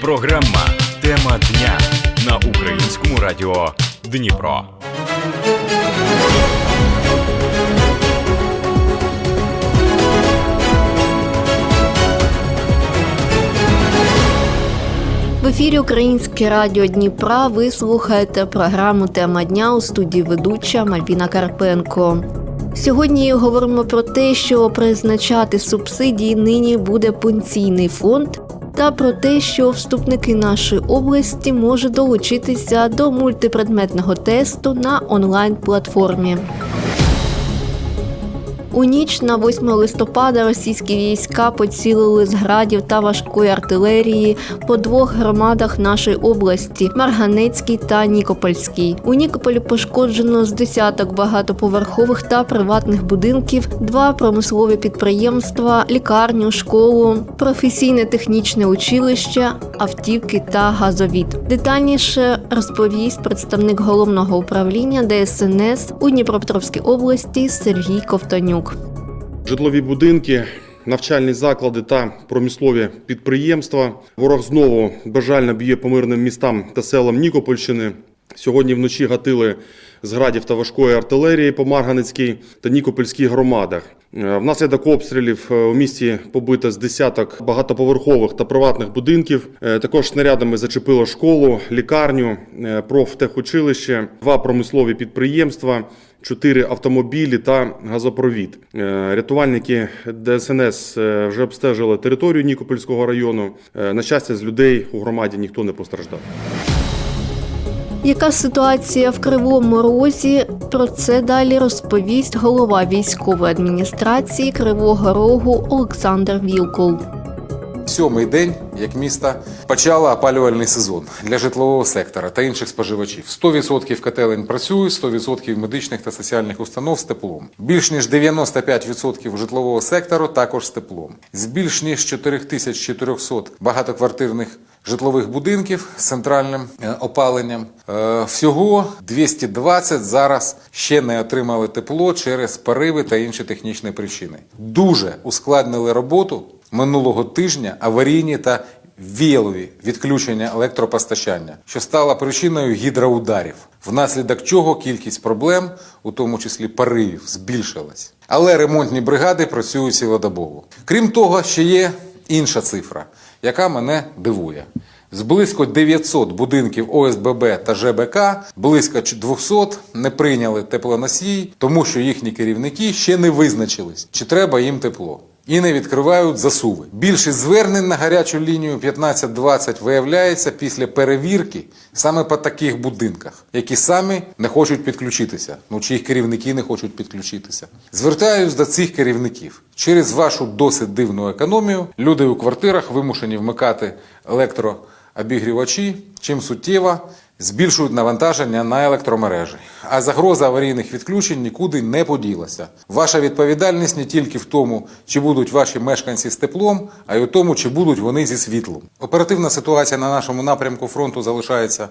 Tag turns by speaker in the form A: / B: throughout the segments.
A: Програма Тема дня на українському радіо Дніпро.
B: В ефірі Українське радіо Дніпра. Ви слухаєте програму Тема дня у студії ведуча Мальвіна Карпенко. Сьогодні говоримо про те, що призначати субсидії нині буде пенсійний фонд, та про те, що вступники нашої області можуть долучитися до мультипредметного тесту на онлайн-платформі. У ніч на 8 листопада російські війська поцілили з градів та важкої артилерії по двох громадах нашої області Марганецькій та Нікопольській. У Нікополі пошкоджено з десяток багатоповерхових та приватних будинків, два промислові підприємства, лікарню, школу, професійне технічне училище, автівки та газовід. Детальніше розповість представник головного управління ДСНС у Дніпропетровській області Сергій Ковтонюк.
C: Житлові будинки, навчальні заклади та промислові підприємства. Ворог знову бажально б'є по мирним містам та селам Нікопольщини. Сьогодні вночі гатили з градів та важкої артилерії по Марганецькій та Нікопольській громадах. Е, Внаслідок обстрілів е, у місті побито з десяток багатоповерхових та приватних будинків. Е, Також снарядами зачепило школу, лікарню, профтехучилище, два промислові підприємства, чотири автомобілі та газопровід. Рятувальники ДСНС вже обстежили територію Нікопольського району. На щастя, з людей у громаді ніхто не постраждав.
B: Яка ситуація в Кривому Розі? Про це далі розповість голова військової адміністрації Кривого Рогу Олександр Вілкул.
D: Сьомий день, як місто почало опалювальний сезон для житлового сектора та інших споживачів. 100% котелень працює, 100% медичних та соціальних установ з теплом. Більш ніж 95% житлового сектору також з теплом. З більш ніж 4400 багатоквартирних житлових будинків з центральним е, опаленням. Е, Всього 220 зараз ще не отримали тепло через пориви та інші технічні причини. Дуже ускладнили роботу минулого тижня аварійні та віялові відключення електропостачання, що стало причиною гідроударів, внаслідок чого кількість проблем, у тому числі поривів, збільшилась. Але ремонтні бригади працюють цілодобово. Крім того, ще є інша цифра, яка мене дивує. З близько 900 будинків ОСББ та ЖБК близько 200 не прийняли теплоносій, тому що їхні керівники ще не визначились, чи треба їм тепло. І не відкривають засуви. Більшість звернень на гарячу лінію 1520 виявляється після перевірки саме по таких будинках, які самі не хочуть підключитися, ну чи їх керівники не хочуть підключитися. Звертаюсь до цих керівників. Через вашу досить дивну економію люди у квартирах вимушені вмикати електрообігрівачі, чим суттєво збільшують навантаження на електромережі. А загроза аварійних відключень нікуди не поділася. Ваша відповідальність не тільки в тому, чи будуть ваші мешканці з теплом, а й у тому, чи будуть вони зі світлом. Оперативна ситуація на нашому напрямку фронту залишається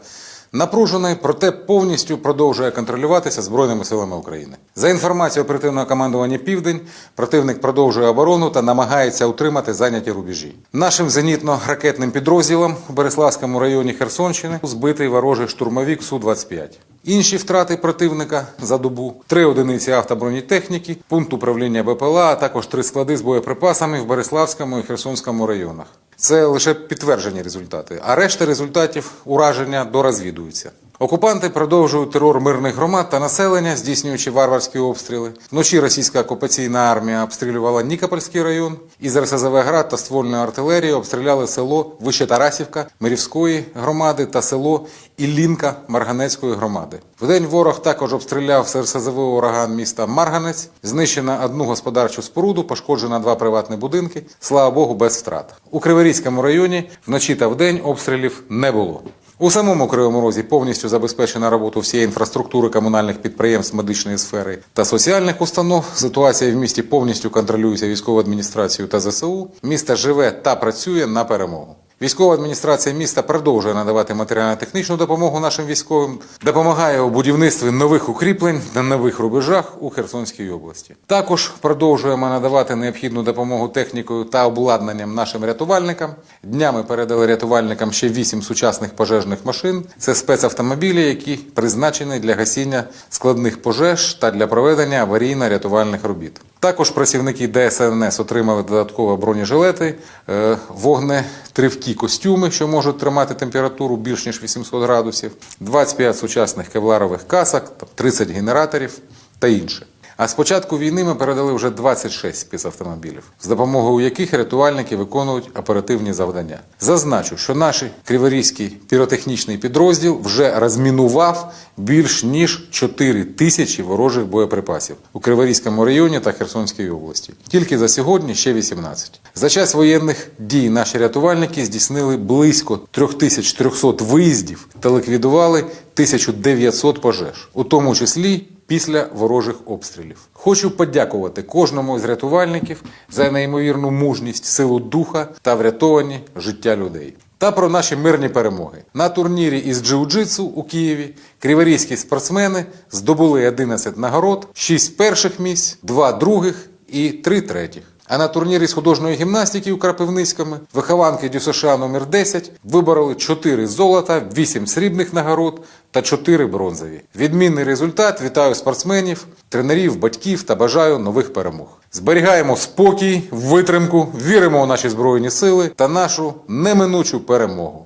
D: напруженою, проте повністю продовжує контролюватися Збройними силами України. За інформацією оперативного командування Південь, противник продовжує оборону та намагається утримати зайняті рубежі. Нашим зенітно-ракетним підрозділом у Береславському районі Херсонщини збитий ворожий штурмовик Су-25. Інші втрати противника за добу, три одиниці автобронетехніки, пункт управління БПЛА, а також три склади з боєприпасами в Береславському і Херсонському районах. Це лише підтверджені результати, а решта результатів ураження дорозвідуються. Окупанти продовжують терор мирних громад та населення, здійснюючи варварські обстріли. Вночі російська окупаційна армія обстрілювала Нікопольський район. Із РСЗВ град та ствольної артилерії обстріляли село Вищетарасівка Мирівської громади та село Іллінка Марганецької громади. Вдень ворог також обстріляв з РСЗВ ураган міста Марганець. Знищена одну господарчу споруду, пошкоджена два приватні будинки. Слава Богу, без втрат. У Криворізькому районі вночі та вдень обстрілів не було. У самому Кривому Розі повністю забезпечена роботу всієї інфраструктури комунальних підприємств медичної сфери та соціальних установ. Ситуація в місті повністю контролюється військовою адміністрацією та ЗСУ. Місто живе та працює на перемогу. Військова адміністрація міста продовжує надавати матеріально-технічну допомогу нашим військовим, допомагає у будівництві нових укріплень на нових рубежах у Херсонській області. Також продовжуємо надавати необхідну допомогу технікою та обладнанням нашим рятувальникам. Днями передали рятувальникам ще вісім сучасних пожежних машин. Це спецавтомобілі, які призначені для гасіння складних пожеж та для проведення аварійно-рятувальних робіт. Також працівники ДСНС отримали додаткові бронежилети, е, вогнетривкі костюми, що можуть тримати температуру більш ніж 800 градусів, 25 сучасних кевларових касок, там 30 генераторів та інше. А з початку війни ми передали вже 26 спецавтомобілів, з допомогою яких рятувальники виконують оперативні завдання. Зазначу, що наш криворізький піротехнічний підрозділ вже розмінував більш ніж 4 тисячі ворожих боєприпасів у Криворізькому районі та Херсонській області. Тільки за сьогодні ще 18. За час воєнних дій наші рятувальники здійснили близько 3300 виїздів та ліквідували 1900 пожеж, у тому числі після ворожих обстрілів. Хочу подякувати кожному з рятувальників за неймовірну мужність, силу духа та врятовані життя людей. Та про наші мирні перемоги. На турнірі із джиу-джитсу у Києві криворізькі спортсмени здобули 11 нагород, 6 перших місць, 2 других і 3 третіх. А на турнірі з художньої гімнастики у Крапивницькому вихованки ДЮСШ номер 10 вибороли 4 золота, 8 срібних нагород та 4 бронзові. Відмінний результат. Вітаю спортсменів, тренерів, батьків та бажаю нових перемог. Зберігаємо спокій, витримку, віримо у наші збройні сили та нашу неминучу перемогу.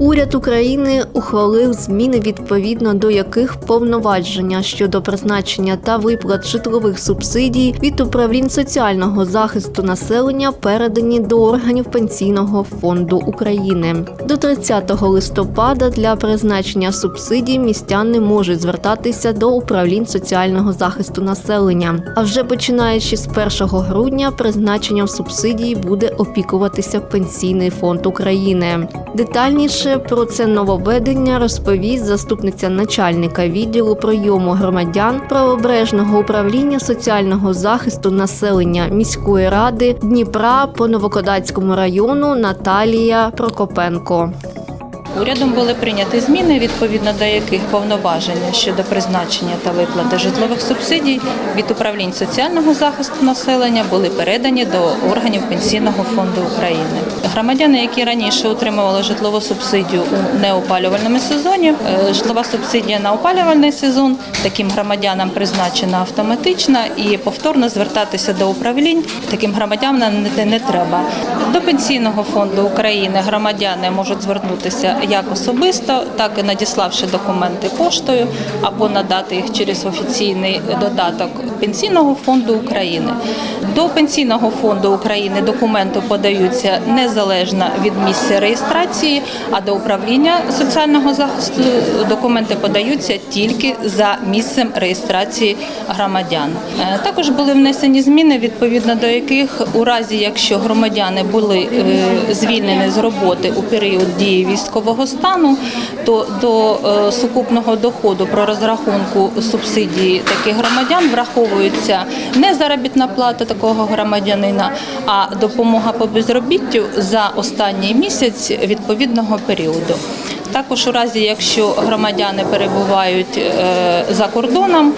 B: Уряд України ухвалив зміни, відповідно до яких повноваження щодо призначення та виплат житлових субсидій від управлінь соціального захисту населення передані до органів пенсійного фонду України. До 30 листопада для призначення субсидій містяни можуть звертатися до управлінь соціального захисту населення. А вже починаючи з 1 грудня призначенням субсидій буде опікуватися Пенсійний фонд України. Детальніше про це нововведення розповість заступниця начальника відділу прийому громадян правобережного управління соціального захисту населення міської ради Дніпра по Новокодацькому району Наталія Прокопенко.
E: Урядом були прийняті зміни, відповідно до яких повноваження щодо призначення та виплати житлових субсидій від управлінь соціального захисту населення були передані до органів Пенсійного фонду України. Громадяни, які раніше отримували житлову субсидію у неопалювальному сезоні, е, житлова субсидія на опалювальний сезон таким громадянам призначена автоматично і повторно звертатися до управлінь таким громадянам не, не треба. До Пенсійного фонду України громадяни можуть звернутися як особисто, так і надіславши документи поштою або надати їх через офіційний додаток Пенсійного фонду України. До Пенсійного фонду України документи подаються незалежно від місця реєстрації, а до управління соціального захисту документи подаються тільки за місцем реєстрації громадян. Е, Також були внесені зміни, відповідно до яких у разі, якщо громадяни були е, звільнені з роботи у період дії військового стану, то до е, сукупного доходу про розрахунку субсидії таких громадян враховується не заробітна плата такого громадянина, а допомога по безробіттю за останній місяць відповідного періоду. Також у разі, якщо громадяни перебувають е, за кордоном,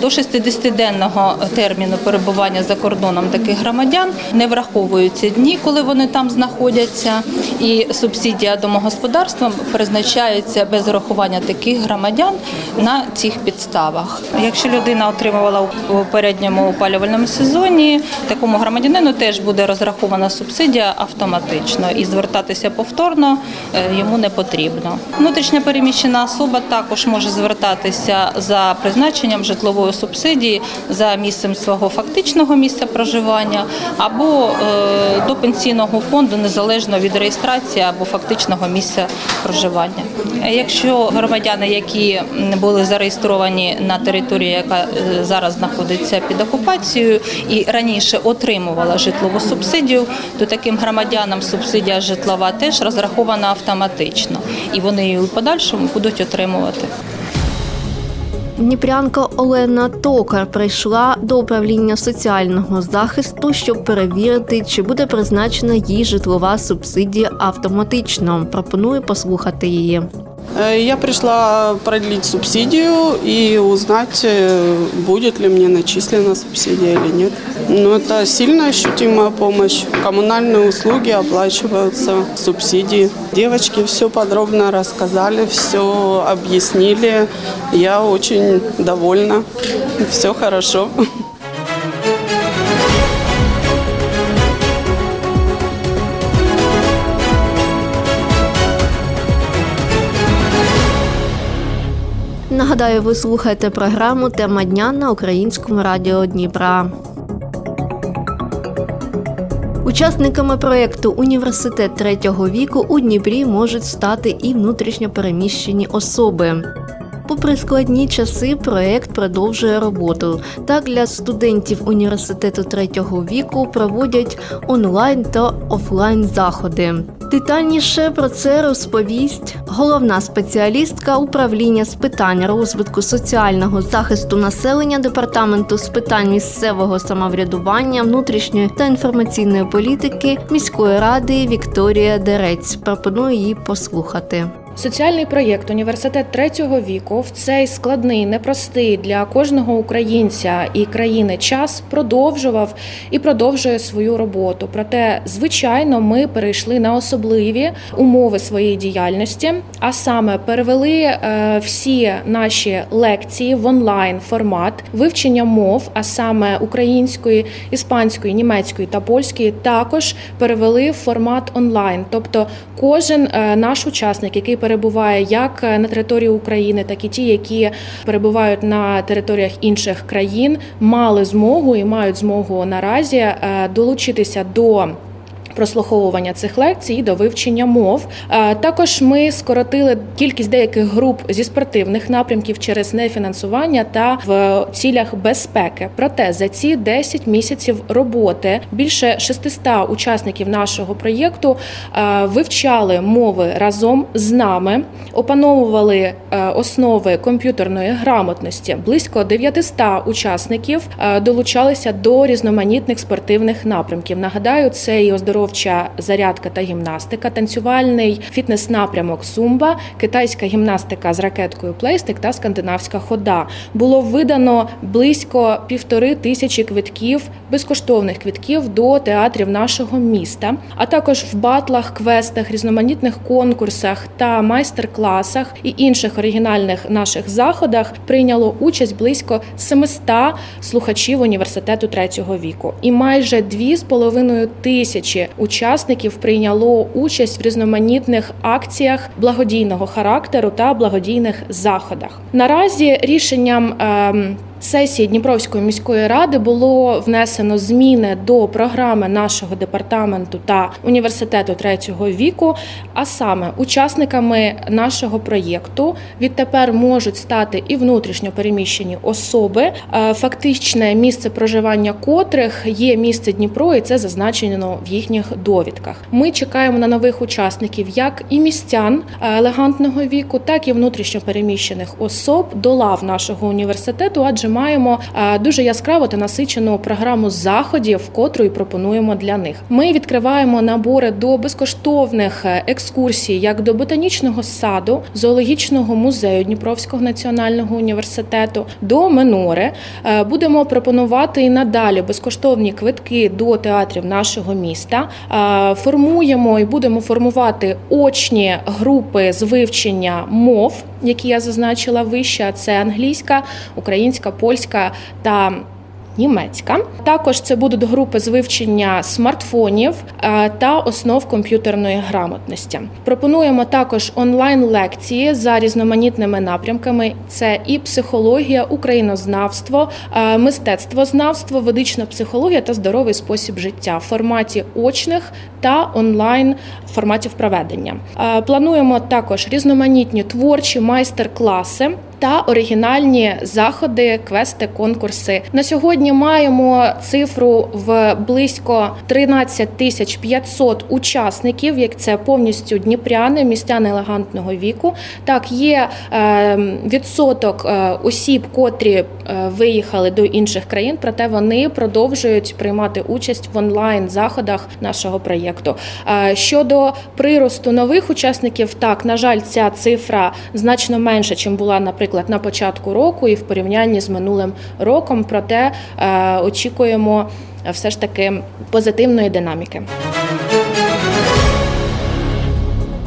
E: до 60-денного терміну перебування за кордоном таких громадян не враховуються дні, коли вони там знаходяться, і субсидія домогосподарствам призначається без урахування таких громадян на цих підставах. Якщо людина отримувала у передньому опалювальному сезоні, такому громадянину теж буде розрахована субсидія автоматично і звертатися повторно е, йому не потрібно. Автоматично. Внутрішня переміщена особа також може звертатися за призначенням житлової субсидії за місцем свого фактичного місця проживання або е, до пенсійного фонду незалежно від реєстрації або фактичного місця проживання. Якщо громадяни, які були зареєстровані на території, яка е, зараз знаходиться під окупацією, і раніше отримувала житлову субсидію, то таким громадянам субсидія житлова теж розрахована автоматично, і вони її у подальшому будуть отримувати.
B: Дніпрянка Олена Токар прийшла до управління соціального захисту, щоб перевірити, чи буде призначена їй житлова субсидія автоматично. Пропоную послухати її.
F: Э, Я пришла продлить субсидию и узнать, э, будет ли мне начислена субсидия или нет. Но это сильно ощутимая помощь. Коммунальные услуги оплачиваются, субсидии. Девочки все подробно рассказали, все объяснили. Я очень довольна. Все хорошо.
B: Нагадаю, ви слухаєте програму Тема дня на українському радіо Дніпра. Учасниками проєкту Університет третього віку у Дніпрі можуть стати і внутрішньопереміщені особи. Попри складні часи, проєкт продовжує роботу. Так для студентів університету третього віку проводять онлайн та офлайн заходи. Детальніше про це розповість головна спеціалістка управління з питань розвитку соціального захисту населення департаменту з питань місцевого самоврядування, внутрішньої та інформаційної політики міської ради Вікторія Дерець. Пропоную її послухати.
G: Соціальний проєкт Університет третього віку в цей складний, непростий для кожного українця і країни час продовжував і продовжує свою роботу. Проте, звичайно, ми перейшли на особливі умови своєї діяльності, а саме перевели е, всі наші лекції в онлайн формат вивчення мов, а саме української, іспанської, німецької та польської, також перевели в формат онлайн. Тобто, кожен е, наш учасник, який перебуває як на території України, так і ті, які перебувають на територіях інших країн, мали змогу і мають змогу наразі е, долучитися до. Прослуховування цих лекцій і до вивчення мов. Е, Також ми скоротили кількість деяких груп зі спортивних напрямків через нефінансування та в цілях безпеки. Проте за ці 10 місяців роботи більше 600 учасників нашого проєкту е, вивчали мови разом з нами, опановували е, основи комп'ютерної грамотності. Близько 900 учасників долучалися до різноманітних спортивних напрямків. Нагадаю, це і оздоровча зарядка та гімнастика, танцювальний фітнес-напрямок Сумба, китайська гімнастика з ракеткою плейстик та скандинавська хода. Було видано близько півтори тисячі квитків, безкоштовних квитків до театрів нашого міста, а також в батлах, квестах, різноманітних конкурсах та майстер-класах і інших оригінальних наших заходах прийняло участь близько 700 слухачів університету третього віку, і майже 2,5 тисячі учасників прийняло участь в різноманітних акціях благодійного характеру та благодійних заходах. Наразі рішенням. Сесії Дніпровської міської ради було внесено зміни до програми нашого департаменту та університету третього віку. А саме учасниками нашого проєкту відтепер можуть стати і внутрішньо переміщені особи, е, фактичне місце проживання котрих є місце Дніпро, і це зазначено в їхніх довідках. Ми чекаємо на нових учасників, як і містян е, елегантного віку, так і внутрішньо переміщених особ до лав нашого університету, адже маємо е, дуже яскраву та насичену програму заходів, котру і пропонуємо для них. Ми відкриваємо набори до безкоштовних е, екскурсій, як до ботанічного саду, зоологічного музею Дніпровського національного університету, до Минори. Е, Будемо пропонувати і надалі безкоштовні квитки до театрів нашого міста. Формуємо і будемо формувати очні групи з вивчення мов, які я зазначила вище. Це англійська, українська, польська та німецька. Також це будуть групи з вивчення смартфонів е, та основ комп'ютерної грамотності. Пропонуємо також онлайн-лекції за різноманітними напрямками: це і психологія, українознавство, е, мистецтвознавство, ведична психологія та здоровий спосіб життя в форматі очних та онлайн форматів проведення. Е, Плануємо також різноманітні творчі майстер-класи. Та оригінальні заходи, квести, конкурси на сьогодні маємо цифру в близько 13 тисяч 500 учасників. Як це повністю дніпряни, містяни елегантного віку. Так, є е, відсоток е, осіб, котрі виїхали до інших країн, проте вони продовжують приймати участь в онлайн заходах нашого проєкту. Е, приросту нових учасників, так на жаль, ця цифра значно менша, чим була, наприклад, на початку року, і в порівнянні з минулим роком. Проте е, очікуємо е, все ж таки позитивної динаміки.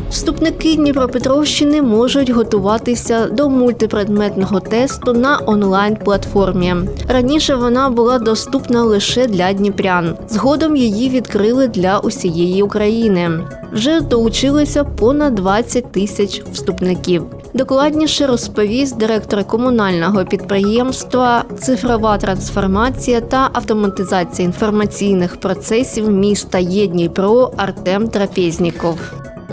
B: Вступники Дніпропетровщини можуть готуватися до мультипредметного тесту на онлайн-платформі. Раніше вона була доступна лише для дніпрян. Згодом її відкрили для усієї України. Вже долучилися понад 20 тисяч вступників. Докладніше розповість директор комунального підприємства Цифрова трансформація та автоматизація інформаційних процесів міста Єдніпро Артем Трапезніков.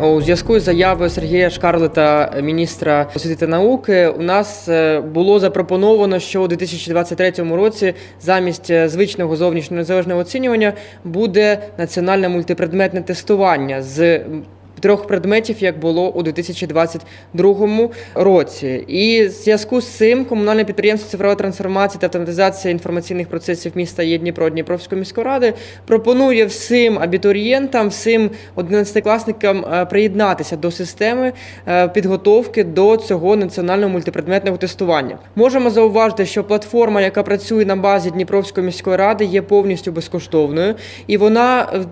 H: У зв'язку з заявою Сергія Шкарлета, міністра освіти та науки, у нас е, було запропоновано, що у 2023 році замість е, звичного зовнішнього незалежного оцінювання буде національне мультипредметне тестування з трьох предметів, як було у 2022 році. І в зв'язку з цим комунальне підприємство цифрова трансформація та автоматизація інформаційних процесів міста є Дніпро Дніпровської міської ради пропонує всім абітурієнтам, всім одинадцятикласникам е, приєднатися до системи е, підготовки до цього національного мультипредметного тестування. Можемо зауважити, що платформа, яка працює на базі Дніпровської міської ради, є повністю безкоштовною, і вона е,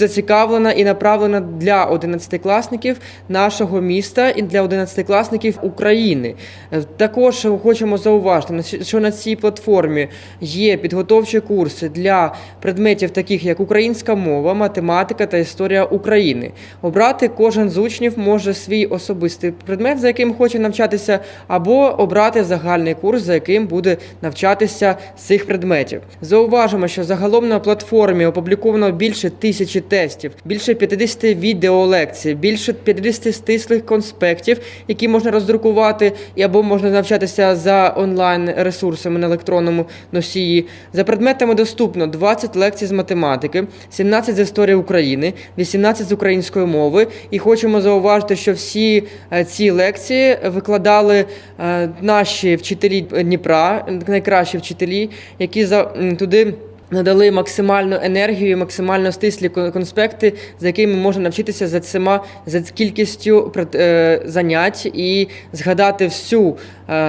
H: зацікавлена і направлена для одинадцятикласників нашого міста і для одинадцятикласників України. Е, Також хочемо зауважити, що на цій платформі є підготовчі курси для предметів, таких як українська мова, математика та історія України. Обрати кожен з учнів може свій особистий предмет, за яким хоче навчатися, або обрати загальний курс, за яким буде навчатися цих предметів. Зауважимо, що загалом на платформі опубліковано більше тисячі тестів, більше 50 відеолекцій, більше 50 стислих конспектів, які можна роздрукувати і або можна навчатися за онлайн ресурсами на електронному носії. За предметами доступно 20 лекцій з математики, 17 з історії України, 18 з української мови. І хочемо зауважити, що всі е, ці лекції викладали е, наші вчителі Дніпра, найкращі вчителі, які за туди. Надали максимальну енергію, максимально стислі конспекти, за якими можна навчитися за цими за кількістю е, занять і згадати всю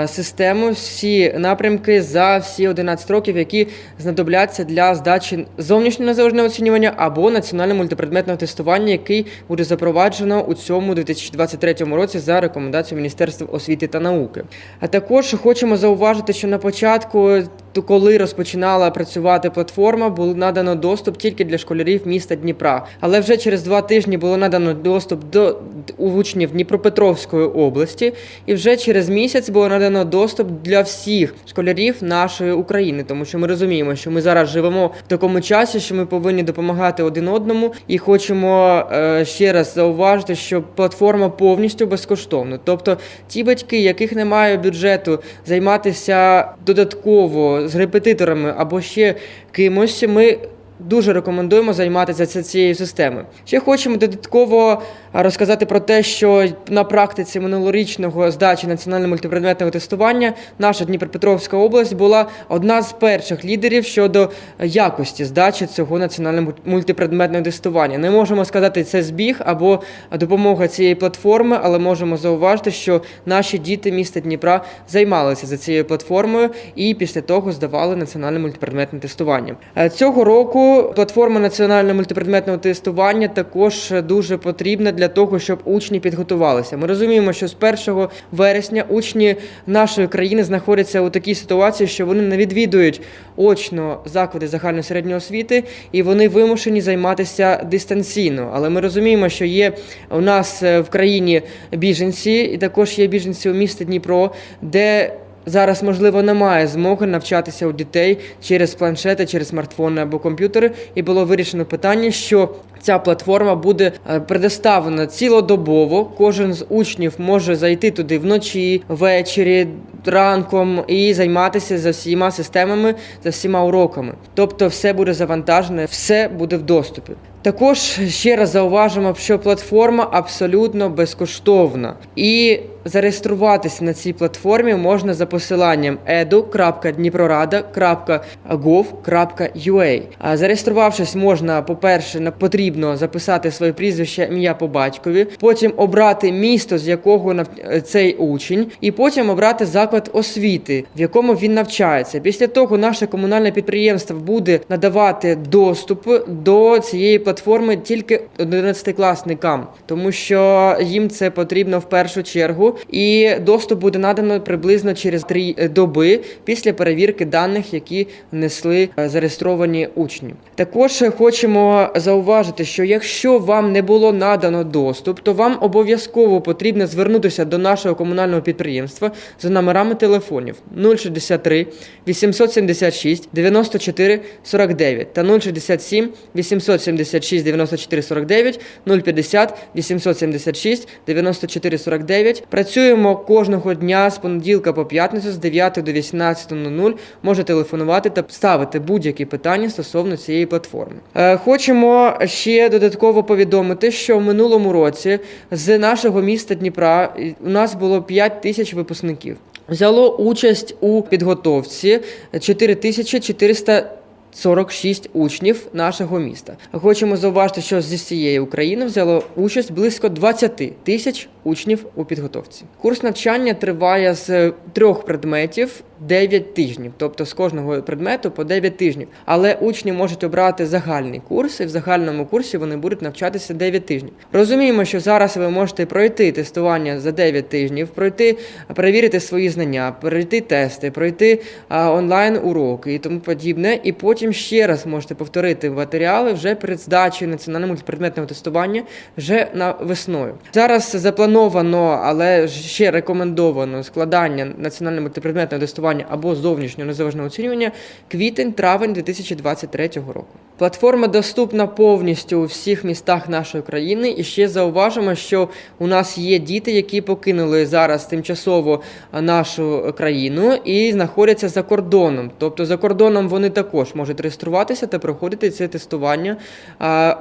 H: систему, всі напрямки за всі 11 років, які знадобляться для здачі зовнішнього незалежного оцінювання або національного мультипредметного тестування, який буде запроваджено у цьому 2023 році за рекомендацією Міністерства освіти та науки. А також хочемо зауважити, що на початку, то коли розпочинала працювати платформа, було надано доступ тільки для школярів міста Дніпра. Але вже через два тижні було надано доступ до учнів Дніпропетровської області, і вже через місяць було надано доступ для всіх школярів нашої України, тому що ми розуміємо, що ми зараз живемо в такому часі, що ми повинні допомагати один одному, і хочемо е, ще раз зауважити, що платформа повністю безкоштовна. Тобто ті батьки, яких немає бюджету займатися додатково з репетиторами або ще кимось, ми дуже рекомендуємо займатися цією системою. Ще хочемо додатково розказати про те, що на практиці минулорічного здачі національного мультипредметного тестування наша Дніпропетровська область була одна з перших лідерів щодо якості здачі цього національного мультипредметного тестування. Не можемо сказати це збіг або допомога цієї платформи, але можемо зауважити, що наші діти міста Дніпра займалися за цією платформою і після того здавали національне мультипредметне тестування. Е, Цього року платформа національного мультипредметного тестування також дуже потрібна для того, щоб учні підготувалися. Ми розуміємо, що з 1 вересня учні нашої країни знаходяться у такій ситуації, що вони не відвідують очно заклади загальної середньої освіти, і вони вимушені займатися дистанційно. Але ми розуміємо, що є у нас е, в країні біженці, і також є біженці у місті Дніпро, де Зараз, можливо, немає змоги навчатися у дітей через планшети, через смартфони або комп'ютери, і було вирішено питання, що ця платформа буде е, предоставлена цілодобово. Кожен з учнів може зайти туди вночі, ввечері, ранком і займатися за всіма системами, за всіма уроками. Тобто, все буде завантажене, все буде в доступі. Також ще раз зауважимо, що платформа абсолютно безкоштовна, і зареєструватися на цій платформі можна за посиланням edu.dniprorada.gov.ua. А Зареєструвавшись, можна, по-перше, потрібно записати своє прізвище, ім'я по батькові, потім обрати місто, з якого цей учень, і потім обрати заклад освіти, в якому він навчається. Після того наше комунальне підприємство буде надавати доступ до цієї платформи тільки 11-класникам, тому що їм це потрібно в першу чергу, і доступ буде надано приблизно через три е, доби після перевірки даних, які внесли е, зареєстровані учні. Також хочемо зауважити, що якщо вам не було надано доступ, то вам обов'язково потрібно звернутися до нашого комунального підприємства за номерами телефонів 063 876 94 49 та 067 876 94 49 050 876 94 49. Працюємо кожного дня з понеділка по п'ятницю з 9 до 18.00. Може телефонувати та ставити будь-які питання стосовно цієї платформи. Е, Хочемо ще додатково повідомити, що в минулому році з нашого міста Дніпра у нас було 5 тисяч випускників. Взяло участь у підготовці 4400 46 учнів нашого міста. Хочемо зауважити, що зі всієї України взяло участь близько 20 тисяч учнів у підготовці. Курс навчання триває з трьох предметів 9 тижнів, тобто з кожного предмету по 9 тижнів. Але учні можуть обрати загальний курс, і в загальному курсі вони будуть навчатися 9 тижнів. Розуміємо, що зараз ви можете пройти тестування за 9 тижнів, пройти, перевірити свої знання, пройти тести, пройти а, онлайн уроки і тому подібне. І потім ще раз можете повторити матеріали вже перед здачею національного мультипредметного тестування вже на весною. Зараз заплановано, але ще рекомендовано складання національного мультипредметного тестування або зовнішнього незалежного оцінювання квітень-травень 2023 року. Платформа доступна повністю у всіх містах нашої країни. І ще зауважимо, що у нас є діти, які покинули зараз тимчасово нашу країну і знаходяться за кордоном. Тобто за кордоном вони також можуть реєструватися та проходити це тестування.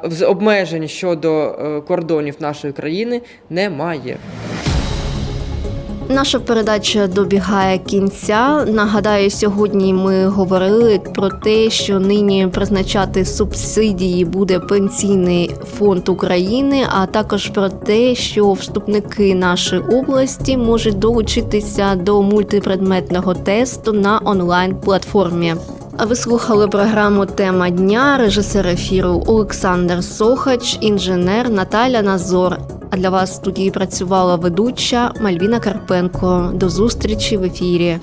H: З обмежень щодо е, кордонів нашої країни немає.
B: Наша передача добігає кінця. Нагадаю, сьогодні ми говорили про те, що нині призначати субсидії буде пенсійний фонд України, а також про те, що вступники нашої області можуть долучитися до мультипредметного тесту на онлайн платформі. А ви слухали програму Тема дня, режисер ефіру Олександр Сохач, інженер Наталя Назор. А для вас в студії працювала ведуча Мальвіна Карпенко. До зустрічі в ефірі.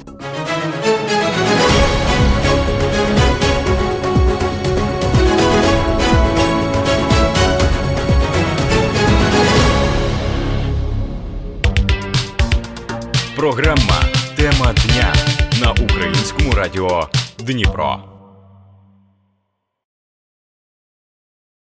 A: Програма Тема дня на українському радіо Дніпро.